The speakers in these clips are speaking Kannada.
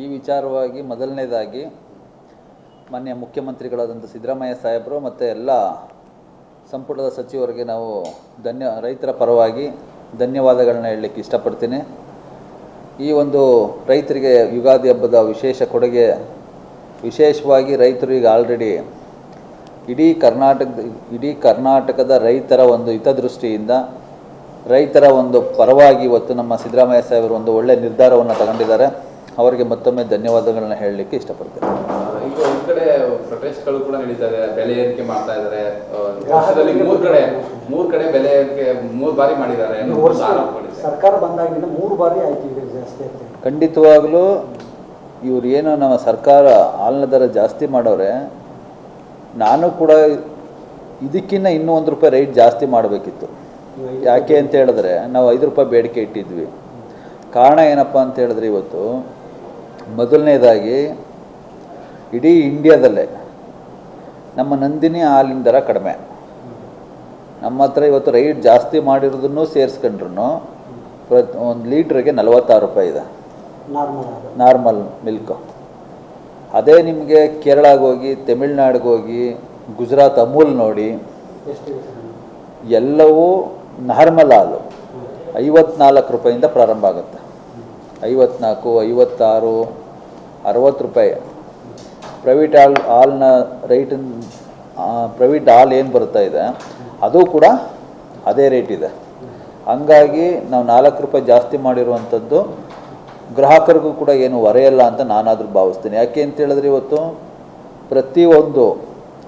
ಈ ವಿಚಾರವಾಗಿ ಮೊದಲನೇದಾಗಿ ಮಾನ್ಯ ಮುಖ್ಯಮಂತ್ರಿಗಳಾದಂಥ ಸಿದ್ದರಾಮಯ್ಯ ಸಾಹೇಬರು ಮತ್ತು ಎಲ್ಲ ಸಂಪುಟದ ಸಚಿವರಿಗೆ ನಾವು ಧನ್ಯ, ರೈತರ ಪರವಾಗಿ ಧನ್ಯವಾದಗಳನ್ನ ಹೇಳಲಿಕ್ಕೆ ಇಷ್ಟಪಡ್ತೀನಿ. ಈ ಒಂದು ರೈತರಿಗೆ ಯುಗಾದಿ ಹಬ್ಬದ ವಿಶೇಷ ಕೊಡುಗೆ, ವಿಶೇಷವಾಗಿ ರೈತರು ಈಗ ಆಲ್ರೆಡಿ ಇಡೀ ಕರ್ನಾಟಕದ ಇಡೀ ಕರ್ನಾಟಕದ ರೈತರ ಒಂದು ಹಿತದೃಷ್ಟಿಯಿಂದ, ರೈತರ ಒಂದು ಪರವಾಗಿ ಇವತ್ತು ನಮ್ಮ ಸಿದ್ದರಾಮಯ್ಯ ಸಾಹೇಬರು ಒಂದು ಒಳ್ಳೆಯ ನಿರ್ಧಾರವನ್ನು ತಗೊಂಡಿದ್ದಾರೆ. ಅವರಿಗೆ ಮತ್ತೊಮ್ಮೆ ಧನ್ಯವಾದಗಳನ್ನ ಹೇಳಲಿಕ್ಕೆ ಇಷ್ಟಪಡ್ತೇನೆ. ಈಗ ಒಂದ್ ಕಡೆ ಪ್ರೊಟೆಸ್ಟ್ಗಳು ಕೂಡ ನಡೀತಾ ಇದೆ ಬೆಲೆ ಏರಿಕೆ ಮಾಡ್ತಾ ಇದ್ದಾರೆ. ವರ್ಷದಲ್ಲಿ ಮೂರ್ ಕಡೆ ಮೂರ್ ಕಡೆ ಬೆಲೆ ಏರಿಕೆ ಮೂರ್ ಬಾರಿ ಮಾಡಿದ್ದಾರೆ. ಸರ್ಕಾರ ಬಂದಾಗಿಂದ ಮೂರು ಬಾರಿ ಆಯ್ತು ಈಗ ಜಾಸ್ತಿ ಆಯ್ತು. ಖಂಡಿತವಾಗಲೂ ಇವ್ರು ಏನು ನಮ್ಮ ಸರ್ಕಾರ ಹಾಲಿನ ದರ ಜಾಸ್ತಿ ಮಾಡೋರೆ ನಾನು ಕೂಡ ಇದಕ್ಕಿಂತ ಇನ್ನೂ ಒಂದು ರೂಪಾಯಿ ರೈಟ್ ಜಾಸ್ತಿ ಮಾಡಬೇಕಿತ್ತು. ಯಾಕೆ ಅಂತ ಹೇಳಿದ್ರೆ ನಾವು ಐದು ರೂಪಾಯಿ ಬೇಡಿಕೆ ಇಟ್ಟಿದ್ವಿ. ಕಾರಣ ಏನಪ್ಪ ಅಂತ ಹೇಳಿದ್ರೆ ಇವತ್ತು ಮೊದಲನೇದಾಗಿ ಇಡೀ ಇಂಡಿಯಾದಲ್ಲೇ ನಮ್ಮ ನಂದಿನಿ ಹಾಲಿನ ದರ ಕಡಿಮೆ. ನಮ್ಮ ಹತ್ರ ಇವತ್ತು ರೈಟ್ ಜಾಸ್ತಿ ಮಾಡಿರೋದನ್ನು ಸೇರಿಸ್ಕೊಂಡ್ರು ಪ್ರತಿ ಒಂದು ಲೀಟ್ರಿಗೆ ನಲವತ್ತಾರು ರೂಪಾಯಿ ಇದೆ. ನಾರ್ಮಲ್ ಮಿಲ್ಕು ಅದೇ ನಿಮಗೆ ಕೇರಳಗೆ ಹೋಗಿ ತಮಿಳ್ನಾಡಿಗೆ ಹೋಗಿ ಗುಜರಾತ್ ಅಮೂಲ್ ನೋಡಿ ಎಲ್ಲವೂ ನಾರ್ಮಲ್ ಹಾಲು. ಐವತ್ನಾಲ್ಕು ರೂಪಾಯಿಂದ ಪ್ರಾರಂಭ ಆಗುತ್ತೆ. ಐವತ್ನಾಲ್ಕು ಐವತ್ತಾರು ಅರವತ್ತು ರೂಪಾಯಿ. ಪ್ರೈವೇಟ್ ಹಾಲ್ ಹಾಲ್ನ ರೇಟ್ ಪ್ರೈವೇಟ್ ಹಾಲ್ ಏನು ಬರ್ತಾ ಇದೆ, ಅದು ಕೂಡ ಅದೇ ರೇಟ್ ಇದೆ. ಹಂಗಾಗಿ ನಾವು ನಾಲ್ಕು ರೂಪಾಯಿ ಜಾಸ್ತಿ ಮಾಡಿರುವಂಥದ್ದು ಗ್ರಾಹಕರಿಗೂ ಕೂಡ ಏನು ಹೊರೆಯಲ್ಲ ಅಂತ ನಾನಾದರೂ ಭಾವಿಸ್ತೀನಿ. ಯಾಕೆ ಅಂತ ಹೇಳಿದ್ರೆ ಇವತ್ತು ಪ್ರತಿಯೊಂದು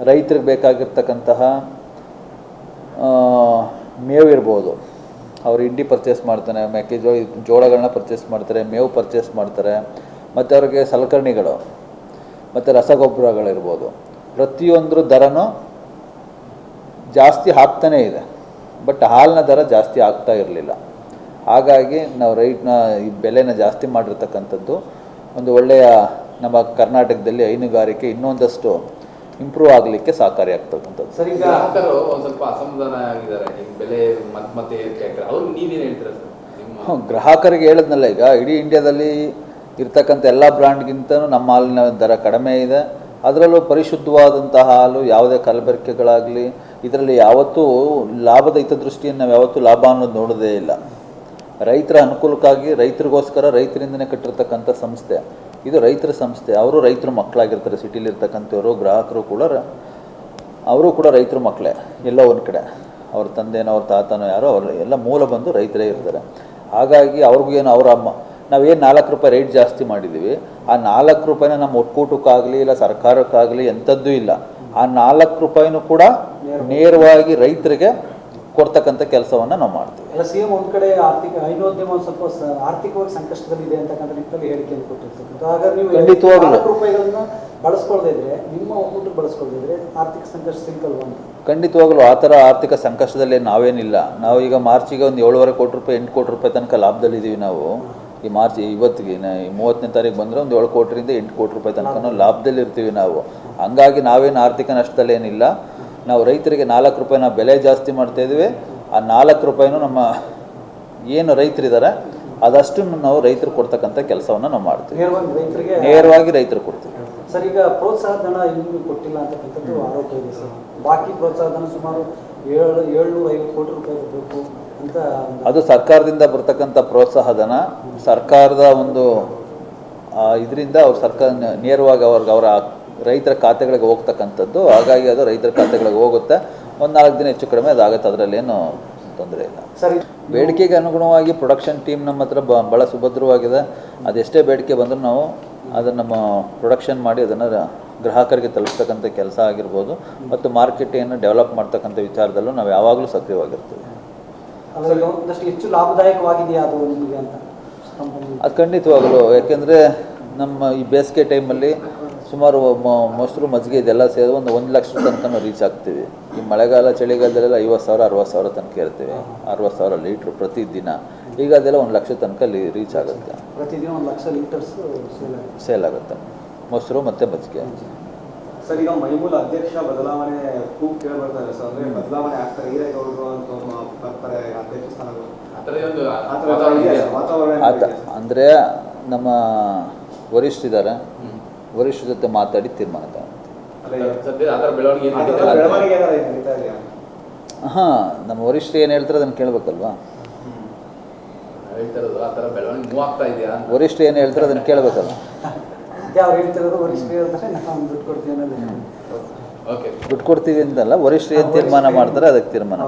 ರೈತರಿಗೆ ಬೇಕಾಗಿರ್ತಕ್ಕಂತಹ ಮೇವು ಇರ್ಬೋದು. ಅವ್ರು ಇಂಡಿ ಪರ್ಚೇಸ್ ಮಾಡ್ತಾನೆ ಮೆಕ್ಕೆಜೋಳ ಜೋಳಗಳನ್ನ ಪರ್ಚೇಸ್ ಮಾಡ್ತಾರೆ, ಮೇವು ಪರ್ಚೇಸ್ ಮಾಡ್ತಾರೆ. ಮತ್ತು ಅವ್ರಿಗೆ ಸಲಕರಣೆಗಳು ಮತ್ತು ರಸಗೊಬ್ಬರಗಳಿರ್ಬೋದು. ಪ್ರತಿಯೊಂದರ ದರನೂ ಜಾಸ್ತಿ ಹಾಕ್ತಾನೇ ಇದೆ. ಬಟ್ ಹಾಲಿನ ದರ ಜಾಸ್ತಿ ಆಗ್ತಾ ಇರಲಿಲ್ಲ. ಹಾಗಾಗಿ ನಾವು ರೈಟ್ನ ಈ ಬೆಲೆನ ಜಾಸ್ತಿ ಮಾಡಿರ್ತಕ್ಕಂಥದ್ದು ಒಂದು ಒಳ್ಳೆಯ ನಮ್ಮ ಕರ್ನಾಟಕದಲ್ಲಿ ಹೈನುಗಾರಿಕೆ ಇನ್ನೊಂದಷ್ಟು ಇಂಪ್ರೂವ್ ಆಗಲಿಕ್ಕೆ ಸಹಕಾರಿಯಾಗ್ತಕ್ಕಂಥದ್ದು. ಸರ್ ಈಗ ಗ್ರಾಹಕರು ಒಂದ್ ಸ್ವಲ್ಪ ಅಸಮಾಧಾನ ಆಗಿದ್ದಾರೆ. ಬೆಲೆ ಮತ್ ಮತ್ತೆ ಅವ್ರಿಗೆ ನೀವೇನು ಹೇಳ್ತೀರಾ ಸರ್? ಗ್ರಾಹಕರಿಗೆ ಹೇಳಿದ್ನಲ್ಲ ಈಗ ಇಡೀ ಇಂಡಿಯಾದಲ್ಲಿ ಇರ್ತಕ್ಕಂಥ ಎಲ್ಲ ಬ್ರ್ಯಾಂಡ್ಗಿಂತನೂ ನಮ್ಮ ಹಾಲಿನ ದರ ಕಡಿಮೆ ಇದೆ. ಅದರಲ್ಲೂ ಪರಿಶುದ್ಧವಾದಂತಹ ಹಾಲು ಯಾವುದೇ ಕಲಬೆರಕೆಗಳಾಗಲಿ, ಇದರಲ್ಲಿ ಯಾವತ್ತೂ ಲಾಭದ ಹಿತದೃಷ್ಟಿಯನ್ನು ನಾವು ಯಾವತ್ತೂ ಲಾಭ ಅನ್ನೋದು ನೋಡೋದೇ ಇಲ್ಲ. ರೈತರ ಅನುಕೂಲಕ್ಕಾಗಿ, ರೈತರಿಗೋಸ್ಕರ ರೈತರಿಂದನೇ ಕಟ್ಟಿರ್ತಕ್ಕಂಥ ಸಂಸ್ಥೆ. ಇದು ರೈತರ ಸಂಸ್ಥೆ. ಅವರು ರೈತರ ಮಕ್ಕಳಾಗಿರ್ತಾರೆ, ಸಿಟಿಲಿರ್ತಕ್ಕಂಥವರು, ಗ್ರಾಹಕರು ಕೂಡ ಅವರು ಕೂಡ ರೈತರ ಮಕ್ಕಳೇ, ಎಲ್ಲ ಒಂದು ಕಡೆ. ಅವ್ರ ತಂದೆನೋ, ಅವ್ರ ತಾತನೋ ಯಾರೋ, ಅವರು ಎಲ್ಲ ಮೂಲ ಬಂದು ರೈತರೇ ಇರ್ತಾರೆ. ಹಾಗಾಗಿ ಅವ್ರಿಗೂ ಏನು ಅವರ ನಾವೇನು ನಾಲ್ಕು ರೂಪಾಯಿ ರೇಟ್ ಜಾಸ್ತಿ ಮಾಡಿದ್ದೀವಿ ಆ ನಾಲ್ಕು ರೂಪಾಯಿನ ನಮ್ಮ ಒಕ್ಕೂಟಕ್ಕಾಗಲಿ ಇಲ್ಲ ಸರ್ಕಾರಕ್ಕಾಗಲಿ ಎಂಥದ್ದು ಇಲ್ಲ. ಆ ನಾಲ್ಕು ರೂಪಾಯಿನೂ ಕೂಡ ನೇರವಾಗಿ. ರೈತರಿಗೆ ಕೊಡ್ತಕ್ಕಂಥ ಕೆಲಸವನ್ನು ನಾವು ಮಾಡ್ತೀವಿ. ಎಲ್ಲ ಸಿ ಎಂ ಒಂದು ಕಡೆ ಆರ್ಥಿಕ ಹೈನೋದ್ಯಮ ಸ್ವಲ್ಪ ಆರ್ಥಿಕವಾಗಿ ಸಂಕಷ್ಟದಲ್ಲಿದೆ ಅಂತಕ್ಕಂಥ ನಿಟ್ಟಿನಲ್ಲಿ ಹೇಳಿಕೆಯನ್ನು ಕೊಟ್ಟಿರ್ತಕ್ಕಂಥ ಹಾಗಾಗಿ ನೀವು ಖಂಡಿತವಾಗ್ಲೂ. ರೂಪಾಯಿಗಳನ್ನು ಬಳಸ್ಕೊಳ್ದೇ ಇದ್ರೆ ನಿಮ್ಮ ಒಕ್ಕೂಟ ಬಳಸ್ಕೊಳ್ದೇ ಇದ್ರೆ ಆರ್ಥಿಕ ಸಂಕಷ್ಟ ಸಿಲ್ಕಲ್ವಾ ಅಂತ? ಖಂಡಿತವಾಗಲೂ ಆ ಥರ ಆರ್ಥಿಕ ಸಂಕಷ್ಟದಲ್ಲಿ ನಾವೇನಿಲ್ಲ. ನಾವು ಈಗ ಮಾರ್ಚಿಗೆ ಒಂದು ಏಳುವರೆ ಕೋಟಿ ರೂಪಾಯಿ ಎಂಟು ಕೋಟಿ ರೂಪಾಯಿ ತನಕ ಲಾಭದಲ್ಲಿದ್ದೀವಿ ನಾವು. ಈ ಮಾರ್ಚ್ ಇವತ್ತಿಗೆ ಮೂವತ್ತನೇ ತಾರೀಕು ಬಂದರೆ ಒಂದು ಏಳು ಕೋಟಿರಿಂದ ಎಂಟು ಕೋಟಿ ರೂಪಾಯಿ ತನಕ ಲಾಭದಲ್ಲಿ ಇರ್ತೀವಿ ನಾವು. ಹಂಗಾಗಿ ನಾವೇನು ಆರ್ಥಿಕ ನಷ್ಟದಲ್ಲೇನಿಲ್ಲ. ನಾವು ರೈತರಿಗೆ ನಾಲ್ಕು ರೂಪಾಯಿ ನಾವು ಬೆಲೆ ಜಾಸ್ತಿ ಮಾಡ್ತಾ ಇದೀವಿ ಆ ನಾಲ್ಕು ರೂಪಾಯಿನೂ ನಮ್ಮ ಏನು ರೈತರಿದ್ದಾರೆ ಅದಷ್ಟನ್ನು ನಾವು ರೈತರು ಕೊಡ್ತಕ್ಕಂಥ ಕೆಲಸವನ್ನು ನಾವು ಮಾಡ್ತೀವಿ. ನೇರವಾಗಿ ರೈತರಿಗೆ ನೇರವಾಗಿ ರೈತರು ಕೊಡ್ತೀವಿ. ಸರ್ ಈಗ ಪ್ರೋತ್ಸಾಹ ಧನ ಇನ್ನೂ ಕೊಟ್ಟಿಲ್ಲ ಅಂತಕ್ಕಂಥದ್ದು ಆರೋಪ ಇದೆ ಸರ್. ಬಾಕಿ ಪ್ರೋತ್ಸಾಹ ಧನ ಸುಮಾರು ಏಳು ಏಳ್ನೂರ ಐವತ್ತು ಕೋಟಿ ರೂಪಾಯಿ ಇರಬೇಕು. ಅದು ಸರ್ಕಾರದಿಂದ ಬರ್ತಕ್ಕಂಥ ಪ್ರೋತ್ಸಾಹಧನ ಸರ್ಕಾರದ ಒಂದು ಇದರಿಂದ ಅವ್ರ ಸರ್ಕಾರ ನೇರವಾಗಿ ಅವ್ರಿಗೆ ಅವರ ರೈತರ ಖಾತೆಗಳಿಗೆ ಹೋಗ್ತಕ್ಕಂಥದ್ದು. ಹಾಗಾಗಿ ಅದು ರೈತರ ಖಾತೆಗಳಿಗೆ ಹೋಗುತ್ತೆ. ಒಂದು ನಾಲ್ಕು ದಿನ ಹೆಚ್ಚು ಕಡಿಮೆ ಅದಾಗುತ್ತೆ. ಅದರಲ್ಲೇನು ತೊಂದರೆ ಇಲ್ಲ. ಸರಿ ಬೇಡಿಕೆಗೆ ಅನುಗುಣವಾಗಿ ಪ್ರೊಡಕ್ಷನ್ ಟೀಮ್ ನಮ್ಮ ಹತ್ರ ಭಾಳ ಸುಭದ್ರವಾಗಿದೆ. ಅದೆಷ್ಟೇ ಬೇಡಿಕೆ ಬಂದರೂ ನಾವು ಅದನ್ನು ನಮ್ಮ ಪ್ರೊಡಕ್ಷನ್ ಮಾಡಿ ಅದನ್ನು ಗ್ರಾಹಕರಿಗೆ ತಲುಪ್ತಕ್ಕಂಥ ಕೆಲಸ ಆಗಿರ್ಬೋದು. ಮತ್ತು ಮಾರ್ಕೆಟನ್ನು ಡೆವಲಪ್ ಮಾಡ್ತಕ್ಕಂಥ ವಿಚಾರದಲ್ಲೂ ನಾವು ಯಾವಾಗಲೂ ಸಕ್ರಿಯವಾಗಿರ್ತೀವಿ. ಒಂದಷ್ಟು ಹೆಚ್ಚು ಲಾಭದಾಯಕವಾಗಿದೆಯಾ ಅದು ನಿಮಗೆ ಅಂತ ಅದು ಖಂಡಿತವಾಗಲು ಯಾಕೆಂದರೆ ನಮ್ಮ ಈ ಬೇಸಿಗೆ ಟೈಮಲ್ಲಿ ಸುಮಾರು ಮೊಸರು ಮಜ್ಜಿಗೆ ಇದೆಲ್ಲ ಸೇರಿ ಒಂದು ಒಂದು ಲಕ್ಷ ತನಕ ರೀಚ್ ಆಗ್ತೀವಿ. ಈ ಮಳೆಗಾಲ ಚಳಿಗಾಲದಲ್ಲೆಲ್ಲ ಐವತ್ತು ಸಾವಿರ ಅರವತ್ತು ಸಾವಿರ ತನಕ ಇರ್ತೀವಿ. ಅರವತ್ತು ಸಾವಿರ ಲೀಟ್ರ್ ಪ್ರತಿದಿನ. ಈಗ ಅದೆಲ್ಲ ಒಂದು ಲಕ್ಷ ತನಕ ರೀಚ್ ಆಗುತ್ತೆ. ಪ್ರತಿದಿನ ಒಂದು ಲಕ್ಷ ಲೀಟರ್ಸ್ ಸೇಲ್ ಆಗುತ್ತೆ. ಮೊಸರು ಮತ್ತು ಮಜ್ಜಿಗೆ. ಸರ್ ಈಗ ಮೈಮೂಲ ಅಧ್ಯಕ್ಷ ಬದಲಾವಣೆ ಕೂಗ್ ಕೇಳಿ ಬರ್ತಾರೆ ಸರ್ ಅಂದ್ರೆ ಬದಲಾವಣೆ ಆಗ್ತಾರೆ. ಹಿರೇಗೌಡರು ಅಂತ ಬರ್ತಾರೆ ಅಧ್ಯಕ್ಷ ಸ್ಥಾನಗಳು ಅಂದರೆ ನಮ್ಮ ವರಿಷ್ಠಿದ್ದಾರೆ. ವರಿಷ್ಠರ ಜೊತೆ ಮಾತಾಡಿ ತೀರ್ಮಾನ ಹ ನಮ್ಮ ವರಿಷ್ಠರು ಏನು ಹೇಳ್ತಾರೆ ಅದನ್ನ ಕೇಳಬೇಕಲ್ವಾ? ವರಿಷ್ಠ ಏನ್ ಇರೋದು ಬೆಳವಣಿಗೆ ಮೂವ್ ಆಗ್ತಾ ಇದೆಯಾ ಅಂತ. ವರಿಷ್ಠರು ಏನು ಹೇಳ್ತಾರೆ ಅದನ್ನು ಕೇಳಬೇಕಲ್ಲ ಅದೇ ಅವ್ರು ಹೇಳ್ತಿರೋದು ವರಿಷ್ಠ ಹೇಳ್ತಾರೆ ನಾವು ದುಡ್ಡು ಕೊಡ್ತೀವಿ ಅನ್ನೋದು ಓಕೆ. ದುಡ್ಡು ಕೊಡ್ತೀವಿ ಅಂತಲ್ಲ ವರಿಷ್ಠರು ಏನು ತೀರ್ಮಾನ ಮಾಡ್ತಾರೆ ಅದಕ್ಕೆ ತೀರ್ಮಾನ